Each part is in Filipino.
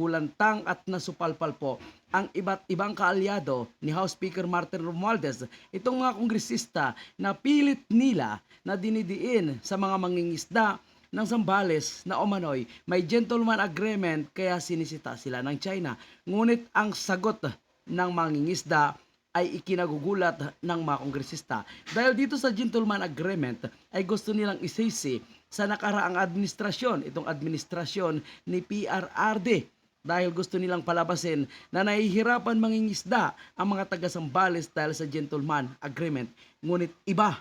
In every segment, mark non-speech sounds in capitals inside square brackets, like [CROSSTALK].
Bulantang at nasupalpal po ang iba't ibang kaalyado ni House Speaker Martin Romualdez, itong mga kongresista na pilit nila na dinidiin sa mga mangingisda ng Zambales na umano'y may gentleman agreement kaya sinisita sila ng China. Ngunit ang sagot ng mangingisda ay ikinagugulat ng mga kongresista. Dahil dito sa gentleman agreement ay gusto nilang isisi sa nakaraang administrasyon, itong administrasyon ni PRRD dahil gusto nilang palabasin na nahihirapan mangingisda ang mga taga Sambales dahil sa gentleman agreement. Ngunit iba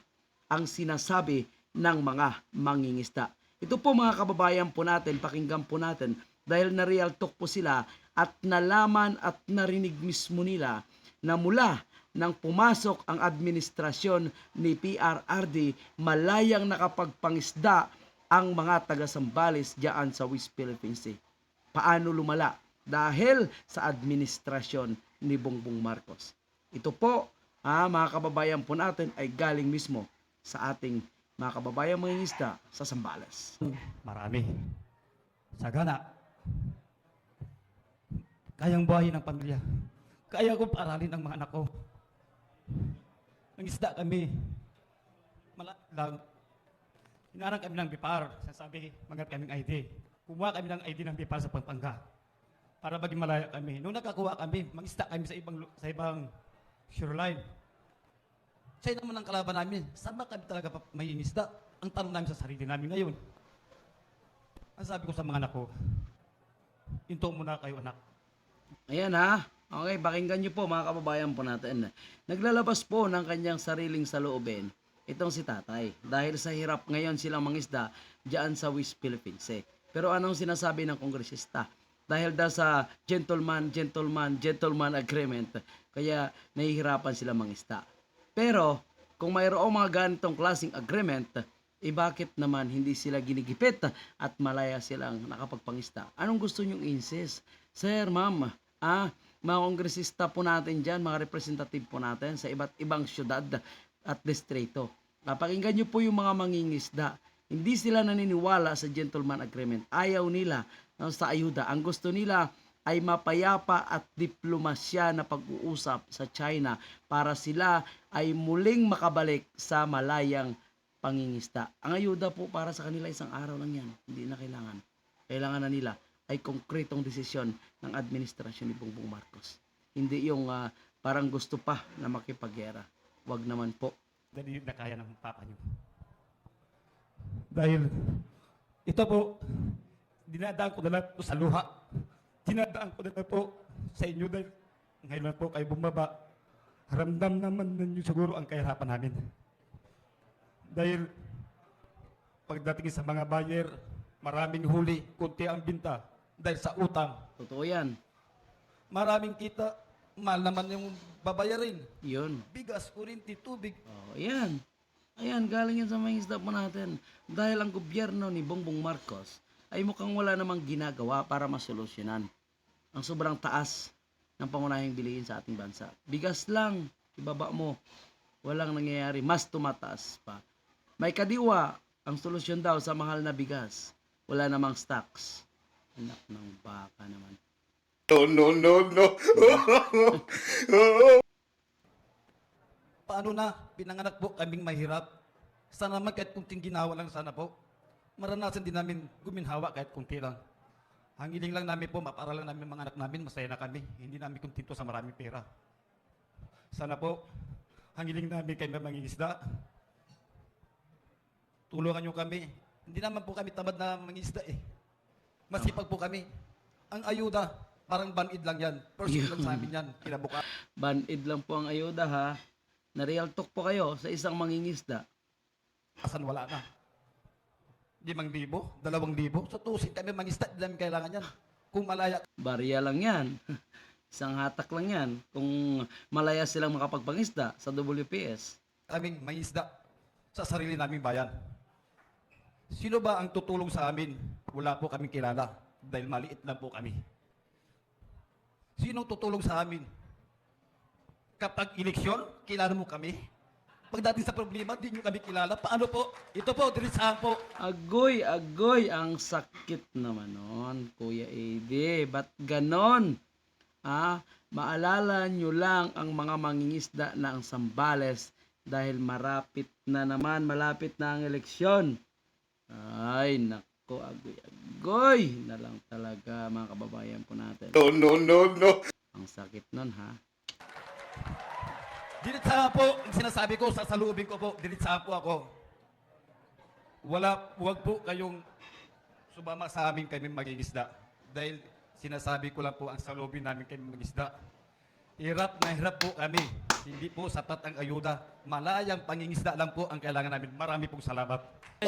ang sinasabi ng mga mangingisda. Ito po mga kababayan po natin, pakinggan po natin dahil na real talk po sila at nalaman at narinig mismo nila na mula nang pumasok ang administrasyon ni PRRD, malayang nakapagpangisda ang mga taga Sambales diyan sa West Philippine Sea. Paano lumala? Dahil sa administrasyon ni Bongbong Marcos. Ito po, ah, mga kababayan po natin ay galing mismo sa ating mga kababayan mga isda sa Sambales. Marami. Sagana. Kayang buhayin ng pamilya. Kaya ko paaralin ang mga anak ko. Nangisda kami. Mala lang. Hinarang kami ng BIPAR. Sasabi, magat kaming ID. Kumuha kami ng ID ng BIPAR sa Pampanga. Para maging malaya kami. Nung nakakuha kami, mangisda kami sa ibang sa ibang shoreline. Siya naman ang kalaban namin. Saan kami talaga may isda? Ang tanong namin sa sarili namin ngayon. Ang sabi ko sa mga anak ko, hinto muna kayo anak. Ayan ha. Okay, pakinggan nyo po mga kababayan po natin. Naglalabas po ng kanyang sariling saloobin itong si tatay. Dahil sa hirap ngayon silang mangisda diyan sa West Philippines. Sea. Pero anong sinasabi ng kongresista? Dahil daw sa gentleman, gentleman, gentleman agreement, kaya nahihirapan sila mangisda. Pero kung mayroong mga ganitong klaseng agreement, eh bakit naman hindi sila ginigipit at malaya silang nakapagpangista? Anong gusto nyong insist? Sir, ma'am, ah, mga kongresista po natin dyan, mga representative po natin sa iba't ibang syudad at distrito. Ah, pakinggan nyo po yung mga mangingisda. Hindi sila naniniwala sa gentleman agreement. Ayaw nila sa ayuda. Ang gusto nila ay mapayapa at diplomasya na pag-uusap sa China para sila ay muling makabalik sa malayang pangingisda. Ang ayuda po para sa kanila isang araw lang yan. Hindi na kailangan. Kailangan na nila ay konkretong desisyon ng administrasyon ni Bongbong Marcos. Hindi yung ah, parang gusto pa na makipaggera. Wag naman po. Dahil na kaya ng papa niyo. Dahil ito po, dinadaan ko na lang po sa luha. Dinadaan ko na lang po sa inyo dahil ngayon lang po kayo bumaba. Ramdam naman ninyo siguro ang kahirapan namin. Dahil pagdating sa mga buyer, maraming huli, kunti ang binta dahil sa utang. Totoo yan. Maraming kita, mahal naman yung babayarin. Yun. Bigas, kurinti, tubig. Oh, ayan. Ayan, galing yan sa mga isda po natin. Dahil ang gobyerno ni Bongbong Marcos ay mukhang wala namang ginagawa para masolusyonan ang sobrang taas ng pangunahing bilihin sa ating bansa. Bigas lang, ibaba mo. Walang nangyayari, mas tumataas pa. May kadiwa, ang solusyon daw sa mahal na bigas. Wala namang stocks. Anak ng baka naman. No, no, no, no. [LAUGHS] Paano na, pinanganak po kaming mahirap. Sana naman kahit kunting ginawa lang sana po. Maranasan din namin guminhawa kahit kunti lang. Ang hiling lang namin po, maparalan namin mga anak namin, masaya na kami. Hindi namin kontento sa maraming pera. Sana po, ang hiling namin kay mangingisda, tulungan nyo kami. Hindi naman po kami tamad na mangingisda eh. Masipag po kami. Ang ayuda, parang banid lang yan. First lang sa amin yan, kinabuka. Banid lang po ang ayuda ha. Na real talk po kayo sa isang mangingisda. Asan wala na? Limang libo? Dalawang libo? Sa tusin kami mangisda, di namin kailangan yan. Kung malaya Barya lang yan. [LAUGHS] Isang hatak lang yan. Kung malaya silang makapagpangisda sa WPS. kaming mangisda sa sarili naming bayan. Sino ba ang tutulong sa amin? Wala po kaming kilala dahil maliit lang po kami. Sinong tutulong sa amin? Kapag eleksyon, kilala mo kami? Pagdating sa problema, di nyo kami kilala. Paano po? Ito po, diretsahan po. Agoy, agoy, ang sakit naman nun, Kuya Ede. Ba't ganon? Ah, maalala nyo lang ang mga mangingisda na ang sambales dahil marapit na naman, malapit na ang eleksyon. Ay, nako, agoy, agoy na lang talaga mga kababayan po natin. No, no, no, no. Ang sakit nun, ha? Diretsahan po, sinasabi ko, sasalubin ko po, diretsahan po ako. Wala, huwag po kayong sumama sa amin kami magigisda. Dahil sinasabi ko lang po ang salubin namin kami magigisda. Hirap na hirap po kami. Hindi po sapat ang ayuda. Malayang pangingisda lang po ang kailangan namin. Marami pong salamat.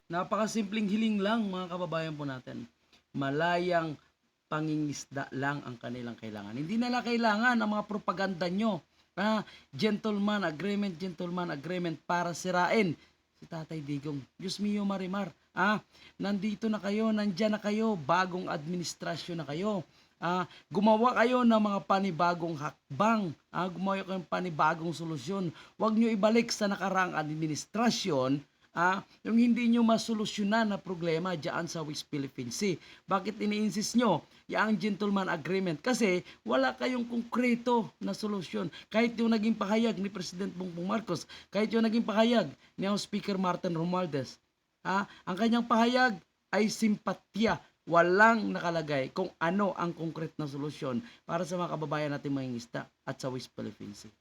Napakasimpleng hiling lang mga kababayan po natin. Malayang pangingisda lang ang kanilang kailangan. Hindi nila kailangan ang mga propaganda nyo. Ah, gentleman agreement, gentleman agreement para sirain si Tatay Digong. Diyos mio Marimar. Ah, nandito na kayo, nandyan na kayo, bagong administrasyon na kayo. Ah, gumawa kayo ng mga panibagong hakbang. Ah, gumawa kayo ng panibagong solusyon. Huwag nyo ibalik sa nakaraang administrasyon ah, yung hindi nyo masolusyonan na problema dyan sa West Philippine Sea. Bakit ini-insist nyo yung gentleman agreement? Kasi wala kayong konkreto na solusyon. Kahit yung naging pahayag ni President Bongbong Marcos, kahit yung naging pahayag ni House Speaker Martin Romualdez, ah, ang kanyang pahayag ay simpatya. Walang nakalagay kung ano ang konkret na solusyon para sa mga kababayan natin mangingisda at sa West Philippine Sea.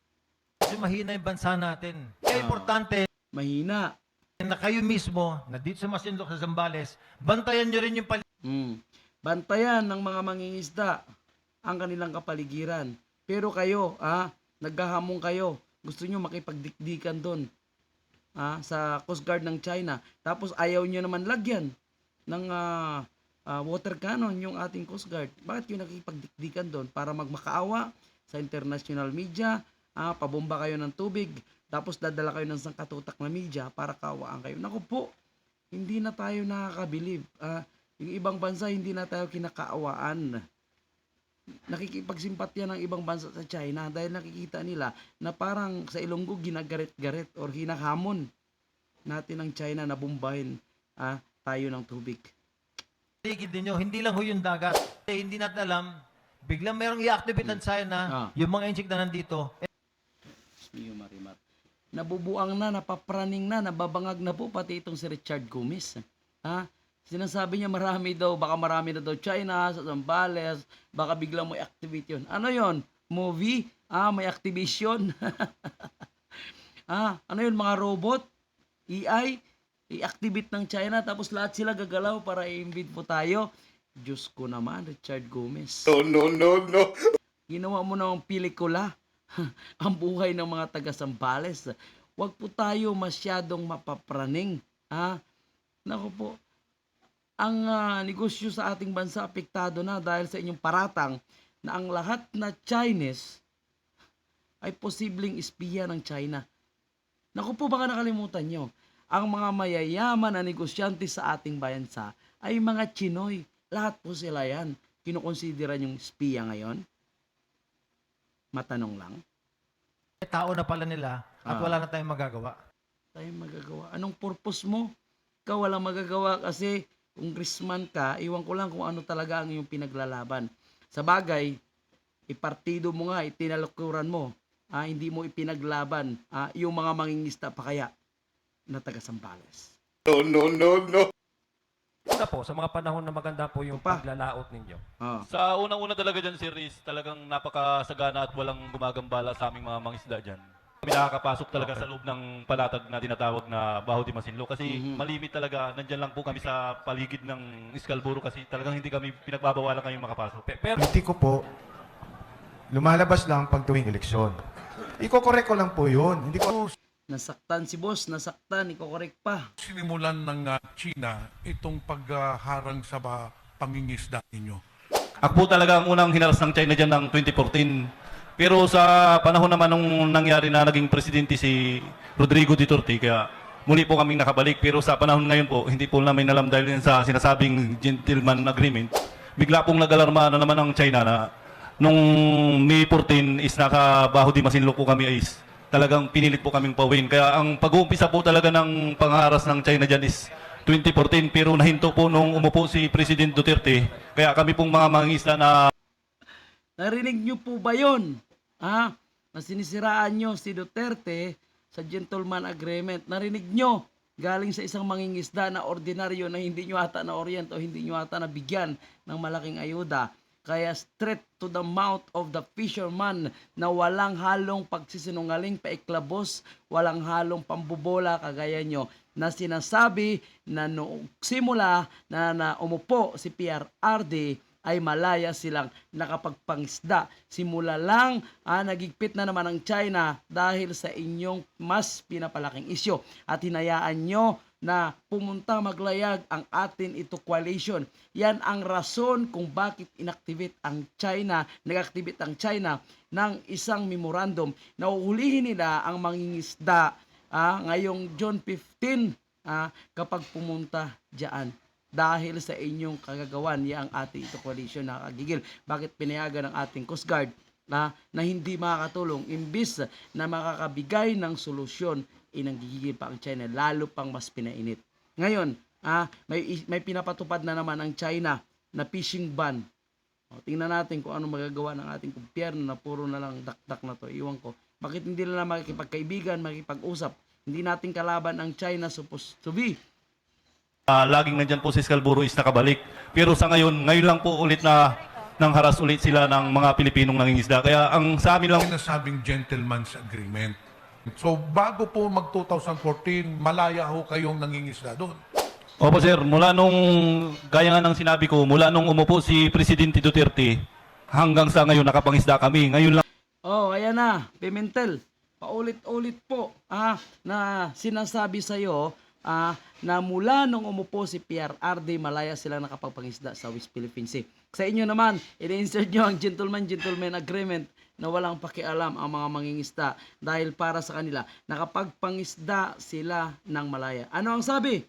Kasi mahina yung bansa natin. Kaya importante Mahina. Na kayo mismo, na dito sa Masinloc sa Zambales, bantayan nyo rin yung pali- Mm. Bantayan ng mga mangingisda ang kanilang kapaligiran. Pero kayo, ah, naghahamon kayo. Gusto nyo makipagdikdikan doon ah, sa Coast Guard ng China. Tapos ayaw nyo naman lagyan ng ah, ah, water cannon yung ating Coast Guard. Bakit yung nakipagdikdikan doon? Para magmakaawa sa international media, ah, pabomba kayo ng tubig, tapos dadala kayo ng sangkatutak na media para kawaan kayo. Naku po, hindi na tayo nakakabilib. Ah, yung ibang bansa, hindi na tayo kinakaawaan. Nakikipagsimpatya ng ibang bansa sa China dahil nakikita nila na parang sa Ilonggo ginagarit-garit or hinahamon natin ng China na bombahin ah, tayo ng tubig. paligid ninyo. Hindi lang ho yung dagat. Eh, hindi natin alam, biglang merong i-activate ng China, Ah. yung mga inchik na nandito, eh, Iyo Marimar. Nabubuang na, napapraning na, nababangag na po pati itong si Richard Gomez. Ha? Sinasabi niya marami daw, baka marami na daw China, sa Zambales, baka biglang may activate yun. Ano yon? Movie? Ah, may activation? [LAUGHS] ah, ano yun, mga robot? AI? I-activate ng China, tapos lahat sila gagalaw para i-invade po tayo. Diyos ko naman, Richard Gomez No, no, no, no. ginawa mo na ang pelikula [LAUGHS] ang buhay ng mga taga Sambales. Huwag po tayo masyadong mapapraning. Ha? Naku po, ang ah, negosyo sa ating bansa apektado na dahil sa inyong paratang na ang lahat na Chinese ay posibleng espiya ng China. Naku po, baka nakalimutan nyo, ang mga mayayaman na negosyante sa ating bayansa ay mga Chinoy. Lahat po sila yan. Kinukonsidera yung espiya ngayon? Matanong lang. Tao na pala nila at Ah. wala na tayong magagawa. Tayong magagawa. Anong purpose mo? Ikaw walang magagawa kasi congressman ka, iwan ko lang kung ano talaga ang iyong pinaglalaban. Sa bagay, ipartido mo nga, itinalukuran mo, ah, hindi mo ipinaglaban ah, yung mga mangingista pa kaya na taga Sambales. No, no, no, no. Una po, sa mga panahon na maganda po yung Pa. paglalaot ninyo. Oh. Sa unang-una talaga dyan si Riz, talagang napakasagana at walang gumagambala sa aming mga mangisda dyan. Kami nakakapasok talaga sa loob ng palatag na tinatawag na Baho de Masinlo kasi Mhm. malimit talaga, nandyan lang po kami sa paligid ng Iscalburo kasi talagang hindi kami pinagbabawalan kami makapasok. Pe- Pero politiko po, lumalabas lang pag tuwing eleksyon. Iko-correct ko lang po yun. Hindi ko Nasaktan si boss, nasaktan, iko-correct pa. sinimulan ng ah, China itong pagharang sa ba, pangingisda ninyo? Ako po talaga ang unang hinaras ng China dyan ng 2014. Pero sa panahon naman nung nangyari na naging presidente si Rodrigo Duterte, kaya muli po kaming nakabalik. Pero sa panahon ngayon po, hindi po namin alam dahil sa sinasabing gentleman agreement, bigla pong nag-alarma na naman ang China na nung May 14 is nakabaho di masinlo po kami is talagang pinilit po kaming pauwiin. Kaya ang pag-uumpisa po talaga ng pangharas ng China dyan is 2014 pero nahinto po nung umupo si President Duterte. Kaya kami pong mga mangingisda na Narinig nyo po ba yun? Ha? Na sinisiraan nyo si Duterte sa gentleman agreement. Narinig nyo? Galing sa isang mangingisda na ordinaryo na hindi nyo ata na orient o hindi nyo ata nabigyan ng malaking ayuda. Kaya straight to the mouth of the fisherman na walang halong pagsisinungaling, paiklabos, walang halong pambubola kagaya nyo na sinasabi na noong simula na, na umupo si PRRD ay malaya silang nakapagpangisda. Simula lang ah, nagigpit na naman ang China dahil sa inyong mas pinapalaking isyo at hinayaan nyo na pumunta maglayag ang atin ito coalition. Yan ang rason kung bakit inactivate ang China, nag-activate ang China ng isang memorandum na uhulihin nila ang mangingisda ah, ngayong June 15 ah, kapag pumunta diyan dahil sa inyong kagagawan ya ang ating ito coalition na kagigil. Bakit pinayagan ng ating Coast Guard na, na hindi makakatulong imbis na makakabigay ng solusyon inang gigigil pa ang China lalo pang mas pinainit. Ngayon, ah, may, may pinapatupad na naman ang China na fishing ban. O, tingnan natin kung ano magagawa ng ating gobyerno na puro na lang dakdak na to. Iwan ko. Bakit hindi na lang makikipagkaibigan, makipag-usap? Hindi natin kalaban ang China supposed to be. Ah, laging nandyan po si Scalburo is nakabalik. Pero sa ngayon, ngayon lang po ulit na nang haras ulit sila ng mga Pilipinong nangingisda. Kaya ang sa amin lang Sinasabing gentleman's agreement. So bago po mag 2014, malaya ho kayong nangingisda doon. Opo sir, mula nung, gaya nga ng sinabi ko, mula nung umupo si Presidente Duterte, hanggang sa ngayon nakapangisda kami. Ngayon lang Oh, ayan na, Pimentel. Paulit-ulit po ah, na sinasabi sa iyo ah, na mula nung umupo si PRRD, malaya sila nakapagpangisda sa West Philippine Sea. Sa inyo naman, ini-insert nyo ang gentleman-gentleman agreement na walang pakialam ang mga mangingisda dahil para sa kanila, nakapagpangisda sila ng malaya. Ano ang sabi?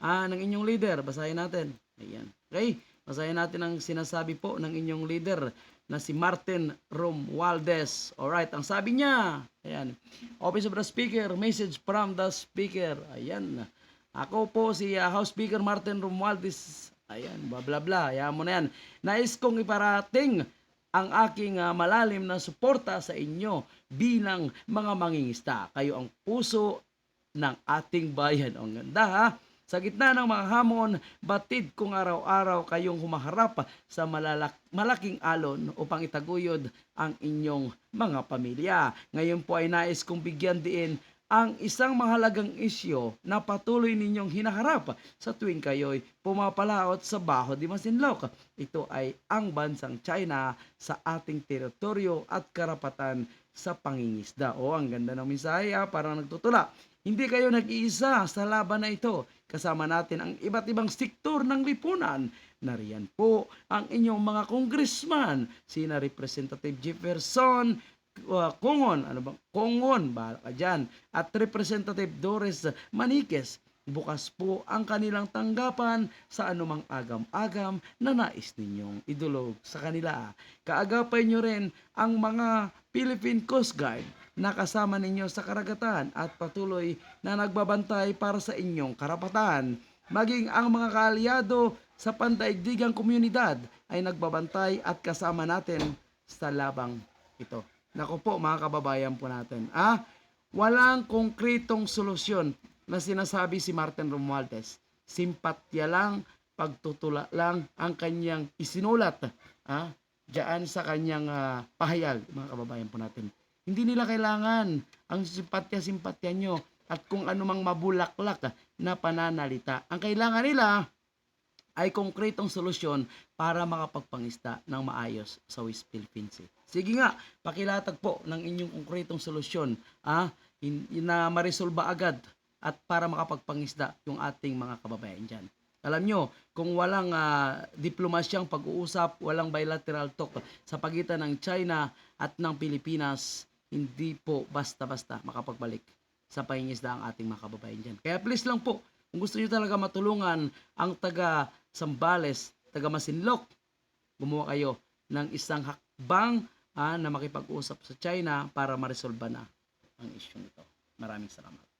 Ah, ng inyong leader. Basahin natin. Ayan. Okay? Basahin natin ang sinasabi po ng inyong leader na si Martin Romualdez. Alright, ang sabi niya, ayan, Office of the Speaker, message from the Speaker. Ayan, ako po si uh, House Speaker Martin Romualdez. Ayan, bla bla bla, ayan mo na yan. Nais kong iparating ang aking ah, malalim na suporta sa inyo bilang mga mangingista. Kayo ang puso ng ating bayan. Ang ganda ha? Sa gitna ng mga hamon, batid kung araw-araw kayong humaharap sa malalak- malaking alon upang itaguyod ang inyong mga pamilya. Ngayon po ay nais kong bigyan din ang isang mahalagang isyo na patuloy ninyong hinaharap sa tuwing kayo'y pumapalaot sa Baho di Masinloc. Ito ay ang bansang China sa ating teritoryo at karapatan sa pangingisda. O, ang ganda ng mensahe ah, parang nagtutula. Hindi kayo nag-iisa sa laban na ito. Kasama natin ang iba't ibang sektor ng lipunan. Nariyan po ang inyong mga congressman, sina Representative Jefferson, uh, Kongon, ano bang, Kongon, bahala ka dyan, at Representative Doris Maniquez. Bukas po ang kanilang tanggapan sa anumang agam-agam na nais ninyong idulog sa kanila. Kaagapay nyo rin ang mga Philippine Coast Guard na kasama ninyo sa karagatan at patuloy na nagbabantay para sa inyong karapatan. Maging ang mga kaalyado sa pandaigdigang komunidad ay nagbabantay at kasama natin sa labang ito. Nako po mga kababayan po natin. Ah, walang konkretong solusyon na sinasabi si Martin Romualdez. Simpatya lang, pagtutula lang ang kanyang isinulat ah, diyan sa kanyang ah, pahayag, mga kababayan po natin. Hindi nila kailangan ang simpatya-simpatya nyo at kung anumang mabulaklak na pananalita. Ang kailangan nila ay konkretong solusyon para makapagpangista ng maayos sa West Philippine Sea. Sige nga, pakilatag po ng inyong konkretong solusyon ah, in, in- na maresolba agad at para makapagpangisda yung ating mga kababayan dyan. Alam nyo, kung walang ah, diplomasyang pag-uusap, walang bilateral talk sa pagitan ng China at ng Pilipinas, hindi po basta-basta makapagbalik sa pangingisda ang ating mga kababayan dyan. Kaya please lang po, kung gusto nyo talaga matulungan ang taga Sambales, taga Masinloc, gumawa kayo ng isang hakbang ah, na makipag-usap sa China para maresolba na ang issue nito. Maraming salamat.